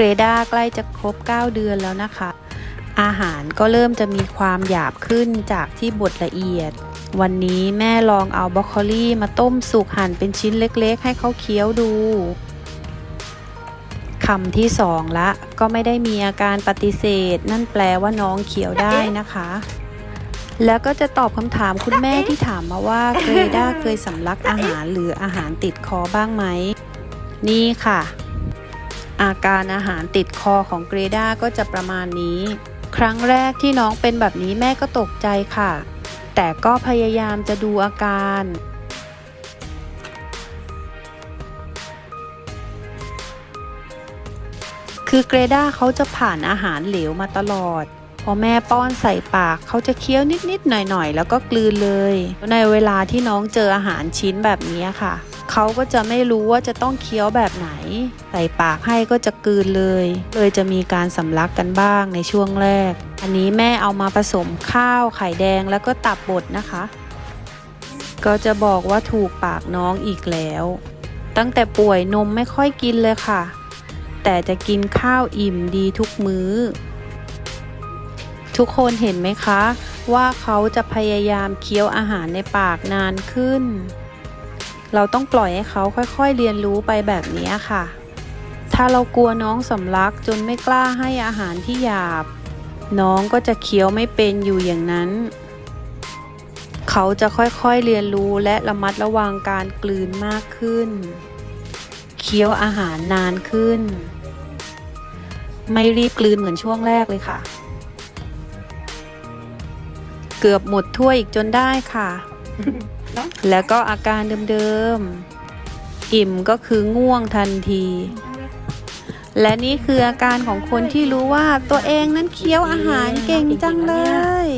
รดาใกล้จะครบ 9 เดือนแล้วนะคะ อาหารก็เริ่มจะมีความหยาบขึ้นจากที่บดละเอียด วันนี้แม่ลองเอาบรอกโคลีมาต้มสุกหั่นเป็นชิ้นเล็กๆ ให้เขาเคี้ยวดูคำที่สองละก็ไม่ได้มีอาการปฏิเสธ นั่นแปลว่าน้องเขียวได้นะคะ แล้วก็จะตอบคำถามคุณแม่ที่ถามมาว่าเกรด้าเคยสำลักอาหารหรืออาหารติดคอบ้างไหม นี่ค่ะ อาการอาหารติดคอของเกรด้าก็จะประมาณนี้ ครั้งแรกที่น้องเป็นแบบนี้แม่ก็ตกใจค่ะ แต่ก็พยายามจะดูอาการคือเกรด้าเขาจะผ่านอาหารเหลวมาตลอด พอแม่ป้อนใส่ปากเขาจะเคี้ยวนิดๆหน่อยๆ แล้วก็กลืนเลย ในเวลาที่น้องเจออาหารชิ้นแบบนี้ค่ะ เขาก็จะไม่รู้ว่าจะต้องเคี้ยวแบบไหน ใส่ปากให้ก็จะกลืนเลย เลยจะมีการสำลักกันบ้างในช่วงแรก อันนี้แม่เอามาผสมข้าวไข่แดงแล้วก็ตับบดนะคะ ก็จะบอกว่าถูกปากน้องอีกแล้ว ตั้งแต่ป่วยนมไม่ค่อยกินเลยค่ะ แต่จะกินข้าวอิ่มดีทุกมื้อ ทุกคนเห็นไหมคะ ว่าเขาจะพยายามเคี้ยวอาหารในปากนานขึ้น เราต้องปล่อยให้เขาค่อยๆเรียนรู้ไปแบบนี้ค่ะ ถ้าเรากลัวน้องสำลักจนไม่กล้าให้อาหารที่หยาบ น้องก็จะเคี้ยวไม่เป็นอยู่อย่างนั้น เขาจะค่อยๆเรียนรู้และระมัดระวังการกลืนมากขึ้น เคี้ยวอาหารนานขึ้น ไม่รีบกลืนเหมือนช่วงแรกเลยค่ะ เกือบหมดถ้วยอีกจนได้ค่ะ แล้วก็อาการเดิมๆ อิ่มก็คือง่วงทันที และนี่คืออาการของคนที่รู้ว่าตัวเองนั้นเคี้ยวอาหารเก่งจังเลย